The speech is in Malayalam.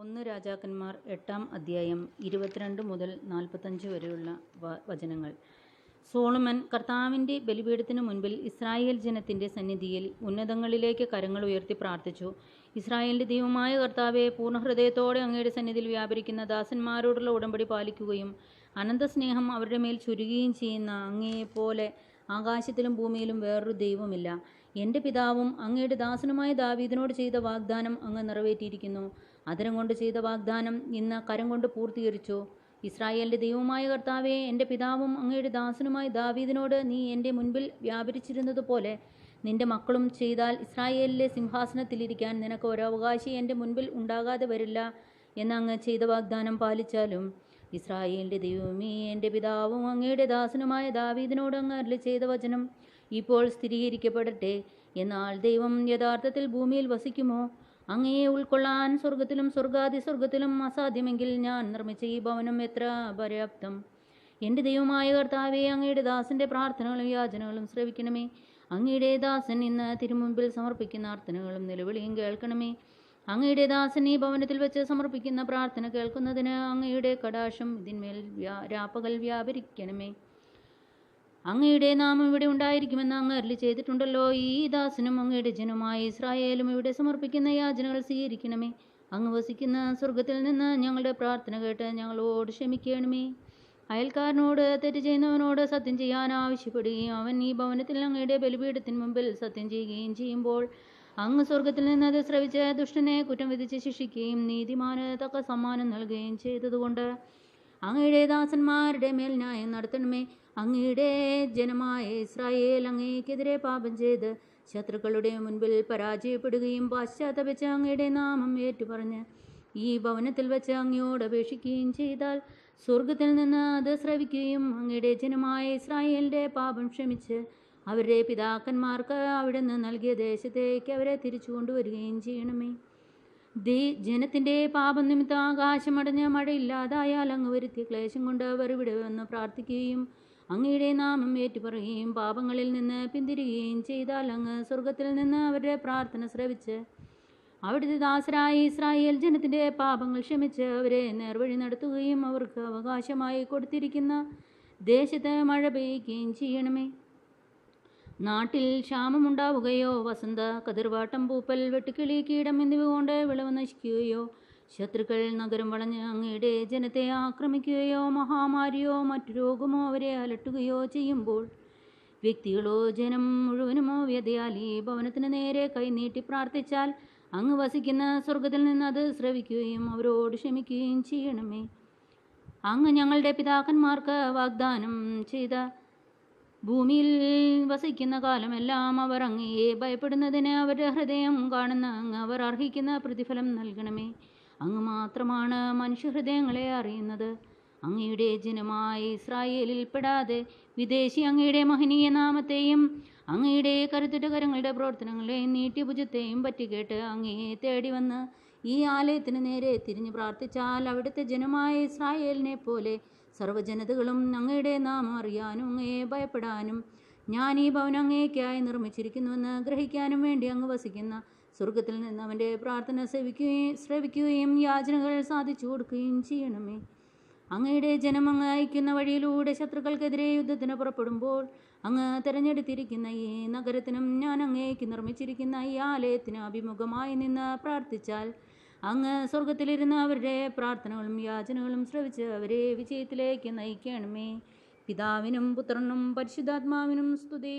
ഒന്ന് രാജാക്കന്മാർ എട്ടാം അധ്യായം ഇരുപത്തിരണ്ട് മുതൽ നാൽപ്പത്തഞ്ച് വരെയുള്ള വചനങ്ങൾ. സോളമൻ കർത്താവിന്റെ ബലിപീഠത്തിനു മുൻപിൽ ഇസ്രായേൽ ജനത്തിന്റെ സന്നിധിയിൽ ഉന്നതങ്ങളിലേക്ക് കരങ്ങൾ ഉയർത്തി പ്രാർത്ഥിച്ചു. ഇസ്രായേലിന്റെ ദൈവമായ കർത്താവെ പൂർണഹൃദയത്തോടെ അങ്ങയുടെ സന്നിധിയിൽ വ്യാപരിക്കുന്ന ദാസന്മാരോടുള്ള ഉടമ്പടി പാലിക്കുകയും അനന്തസ്നേഹം അവരുടെ മേൽ ചുരുകയും ചെയ്യുന്ന അങ്ങയെപ്പോലെ ആകാശത്തിലും ഭൂമിയിലും വേറൊരു ദൈവമില്ല എന്റെ പിതാവും അങ്ങയുടെ ദാസനുമായ ദാവീദിനോട് ചെയ്ത വാഗ്ദാനം അങ്ങ് നിറവേറ്റിയിരിക്കുന്നു. അതരം കൊണ്ട് ചെയ്ത വാഗ്ദാനം ഇന്ന് കരം കൊണ്ട് പൂർത്തീകരിച്ചു. ഇസ്രായേലിന്റെ ദൈവമായ കർത്താവെ എന്റെ പിതാവും അങ്ങയുടെ ദാസനുമായ ദാവീദിനോട് നീ എന്റെ മുൻപിൽ വ്യാപരിച്ചിരുന്നതുപോലെ നിന്റെ മക്കളും ചെയ്താൽ ഇസ്രായേലിലെ സിംഹാസനത്തിലിരിക്കാൻ നിനക്ക് ഒരവകാശി എന്റെ മുൻപിൽ ഉണ്ടാകാതെ വരില്ല എന്ന് അങ്ങ് ചെയ്ത വാഗ്ദാനം പാലിച്ചാലും ഇസ്രായേലിന്റെ ദൈവമേ എന്റെ പിതാവും അങ്ങയുടെ ദാസനുമായ ദാവീദിനോട് അങ്ങ് അരളി ചെയ്ത വചനം ഇപ്പോൾ സ്ഥിരീകരിക്കപ്പെടട്ടെ. എന്നാൽ ദൈവം യഥാർത്ഥത്തിൽ ഭൂമിയിൽ വസിക്കുമോ? അങ്ങയെ ഉൾക്കൊള്ളാൻ സ്വർഗത്തിലും സ്വർഗാദി സ്വർഗത്തിലും അസാധ്യമെങ്കിൽ ഞാൻ നിർമ്മിച്ച ഈ ഭവനം എത്ര പര്യാപ്തം? എന്റെ ദൈവമായ കർത്താവെ അങ്ങയുടെ ദാസന്റെ പ്രാർത്ഥനകളും യാചനകളും ശ്രവിക്കണമേ. അങ്ങയുടെ ദാസൻ ഇന്ന് തിരുമുമ്പിൽ സമർപ്പിക്കുന്ന അർത്ഥനകളും നിലവിളിയും കേൾക്കണമേ. അങ്ങയുടെ ദാസൻ ഈ ഭവനത്തിൽ വെച്ച് സമർപ്പിക്കുന്ന പ്രാർത്ഥന കേൾക്കുന്നതിന് അങ്ങയുടെ കടാശം ഇതിന്മേൽ വ്യാ രാപ്പകൽ വ്യാപരിക്കണമേ. അങ്ങയുടെ നാമം ഇവിടെ ഉണ്ടായിരിക്കുമെന്ന് അങ്ങ് അരളി ചെയ്തിട്ടുണ്ടല്ലോ. ഈ ദാസനും അങ്ങയുടെ ജനമായ ഇസ്രായേലും ഇവിടെ സമർപ്പിക്കുന്ന യാചനകൾ സ്വീകരിക്കണമേ. അങ്ങ് വസിക്കുന്ന സ്വർഗത്തിൽ നിന്ന് ഞങ്ങളുടെ പ്രാർത്ഥന കേട്ട് ഞങ്ങളോട് ക്ഷമിക്കണമേ. അയൽക്കാരനോട് തെറ്റ് ചെയ്യുന്നവനോട് സത്യം ചെയ്യാൻ ആവശ്യപ്പെടുകയും അവൻ ഈ ഭവനത്തിൽ അങ്ങയുടെ ബലിപീഠത്തിന് മുമ്പിൽ സത്യം ചെയ്യുകയും ചെയ്യുമ്പോൾ അങ്ങ് സ്വർഗത്തിൽ നിന്ന് അത് ശ്രവിച്ച് ദുഷ്ടനെ കുറ്റം വിധിച്ച് ശിക്ഷിക്കുകയും നീതിമാന് തക്ക സമ്മാനം നൽകുകയും ചെയ്തതുകൊണ്ട് അങ്ങയുടെ ദാസന്മാരുടെ മേൽ ന്യായം നടത്തണമേ. അങ്ങയുടെ ജനമായ ഇസ്രായേൽ അങ്ങേക്കെതിരെ പാപം ചെയ്ത് ശത്രുക്കളുടെ മുൻപിൽ പരാജയപ്പെടുകയും പാശ്ചാത്തപിച്ച് അങ്ങയുടെ നാമം ഏറ്റുപറഞ്ഞ് ഈ ഭവനത്തിൽ വെച്ച് അങ്ങയോട് അപേക്ഷിക്കുകയും ചെയ്താൽ സ്വർഗത്തിൽ നിന്ന് അത് ശ്രവിക്കുകയും അങ്ങയുടെ ജനമായ ഇസ്രായേലിന്റെ പാപം ക്ഷമിച്ച് അവരുടെ പിതാക്കന്മാർക്ക് അവിടെ നിന്ന് നൽകിയ ദേശത്തേക്ക് അവരെ തിരിച്ചു കൊണ്ടുവരികയും ചെയ്യണമേ. ദേ ജനത്തിന്റെ പാപനിമിത്തം ആകാശമടഞ്ഞ് മഴയില്ലാതായാൽ അങ്ങ് വരുത്തിയ ക്ലേശം കൊണ്ട് അവർ ഇവിടെ വന്ന് പ്രാർത്ഥിക്കുകയും അങ്ങയുടെ നാമം ഏറ്റുപറയുകയും പാപങ്ങളിൽ നിന്ന് പിന്തിരികുകയും ചെയ്താൽ അങ്ങ് സ്വർഗത്തിൽ നിന്ന് അവരുടെ പ്രാർത്ഥന ശ്രവിച്ച് അവിടുത്തെ ദാസരായ ഇസ്രായേൽ ജനത്തിന്റെ പാപങ്ങൾ ക്ഷമിച്ച് അവരെ നേർവഴി നടത്തുകയും അവർക്ക് അവകാശമായി കൊടുത്തിരിക്കുന്ന ദേശത്ത് മഴ പെയ്യുകയും ചെയ്യണമേ. നാട്ടിൽ ക്ഷാമമുണ്ടാവുകയോ വസന്ത കതിർവാട്ടം പൂപ്പൽ വെട്ടുക്കിളി കീടം എന്നിവ കൊണ്ട് വിളവ് നശിക്കുകയോ ശത്രുക്കൾ നഗരം വളഞ്ഞ് അങ്ങയുടെ ജനത്തെ ആക്രമിക്കുകയോ മഹാമാരിയോ മറ്റു രോഗമോ അവരെ അലട്ടുകയോ ചെയ്യുമ്പോൾ വ്യക്തികളോ ജനം മുഴുവനുമോ ഈ ഭവനത്തിന് നേരെ കൈനീട്ടി പ്രാർത്ഥിച്ചാൽ അങ്ങ് വസിക്കുന്ന സ്വർഗത്തിൽ നിന്ന് അത് ശ്രവിക്കുകയും അവരോട് ക്ഷമിക്കുകയും ചെയ്യണമേ. അങ്ങ് ഞങ്ങളുടെ പിതാക്കന്മാർക്ക് വാഗ്ദാനം ചെയ്ത ഭൂമിയിൽ വസിക്കുന്ന കാലമെല്ലാം അവർ അങ്ങയെ ഭയപ്പെടുന്നതിന് അവരുടെ ഹൃദയം കാണുന്ന അങ്ങ് അവർ അർഹിക്കുന്ന പ്രതിഫലം നൽകണമേ. അങ്ങ് മാത്രമാണ് മനുഷ്യഹൃദയങ്ങളെ അറിയുന്നത്. അങ്ങയുടെ ജനമായ ഇസ്രായേലിൽ പെടാതെ വിദേശി അങ്ങയുടെ മഹനീയ നാമത്തെയും അങ്ങയുടെ കരുത്തുറ്റ കരങ്ങളുടെ പ്രവർത്തനങ്ങളെയും നീട്ടിഭുജത്തെയും പറ്റിക്കേട്ട് അങ്ങയെ തേടി വന്ന് ഈ ആലയത്തിന് നേരെ തിരിഞ്ഞു പ്രാർത്ഥിച്ചാൽ അവിടുത്തെ ജനമായ ഇസ്രായേലിനെ പോലെ സർവജനതകളും അങ്ങയുടെ നാമം അറിയാനും അങ്ങയെ ഭയപ്പെടാനും ഞാൻ ഈ ഭവനം അങ്ങേക്കായി നിർമ്മിച്ചിരിക്കുന്നുവെന്ന് ഗ്രഹിക്കാനും വേണ്ടി അങ്ങ് വസിക്കുന്ന സ്വർഗത്തിൽ നിന്ന് അവന്റെ പ്രാർത്ഥന സേവിക്കുകയും ശ്രവിക്കുകയും യാചനകൾ സാധിച്ചു കൊടുക്കുകയും ചെയ്യണമേ. അങ്ങയുടെ ജനം അങ്ങ് അയക്കുന്ന വഴിയിലൂടെ ശത്രുക്കൾക്കെതിരെ യുദ്ധത്തിന് പുറപ്പെടുമ്പോൾ അങ്ങ് തിരഞ്ഞെടുത്തിരിക്കുന്ന ഈ നഗരത്തിനും ഞാൻ അങ്ങേക്ക് നിർമ്മിച്ചിരിക്കുന്ന ഈ ആലയത്തിന് അഭിമുഖമായി നിന്ന് പ്രാർത്ഥിച്ചാൽ അങ്ങ് സ്വർഗത്തിലിരുന്ന് അവരുടെ പ്രാർത്ഥനകളും യാചനകളും ശ്രവിച്ച് അവരെ വിജയത്തിലേക്ക് നയിക്കണമേ. പിതാവിനും പുത്രനും പരിശുദ്ധാത്മാവിനും സ്തുതി.